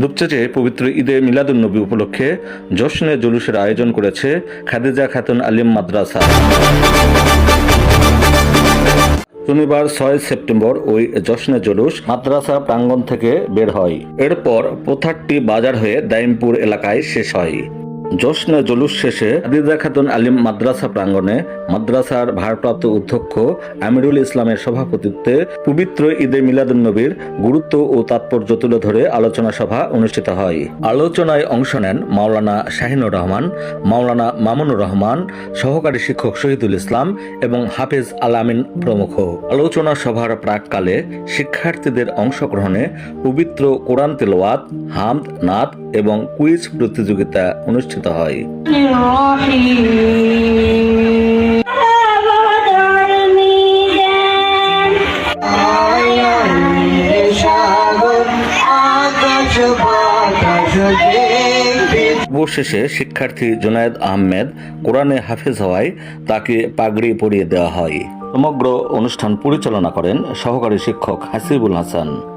দুপচাচে পবিত্র ঈদে মিলাদুন্নবী উপলক্ষে জশ্নে জুলুসের আয়োজন করেছে খাদিজা খাতুন আলিম মাদ্রাসা। শনিবার ছয় সেপ্টেম্বর ওই জশ্নে জলুস মাদ্রাসা প্রাঙ্গণ থেকে বের হয়। এরপর প্রথারটি বাজার হয়ে দাইমপুর এলাকায় শেষ হয়। জশ্নে জুলুস শেষে খাদিজা খাতুন আলিম মাদ্রাসা প্রাঙ্গণে মাদ্রাসার ভারপ্রাপ্ত অধ্যক্ষ আমিরুল ইসলামের সভাপতিত্বে পবিত্র ঈদে মিলাদুন্নবীর গুরুত্ব ও তাৎপর্য তুলে ধরে আলোচনা সভা অনুষ্ঠিত হয়। আলোচনায় অংশ নেন মাওলানা শাহিনুর রহমান, মাওলানা মামুনুর রহমান, সহকারী শিক্ষক শহীদুল ইসলাম এবং হাফেজ আলামিন প্রমুখ। আলোচনা সভার প্রাককালে শিক্ষার্থীদের অংশগ্রহণে পবিত্র কোরআন তেলাওয়াত, হামদ, নাত এবং কুইজ প্রতিযোগিতা অনুষ্ঠিত হয়। অবশেষে শিক্ষার্থী জুনায়েদ আহমেদ কোরআনে হাফেজ হওয়ায় তাকে পাগড়ি পরিয়ে দেওয়া হয়। সমগ্র অনুষ্ঠান পরিচালনা করেন সহকারী শিক্ষক হাসিবুল হাসান।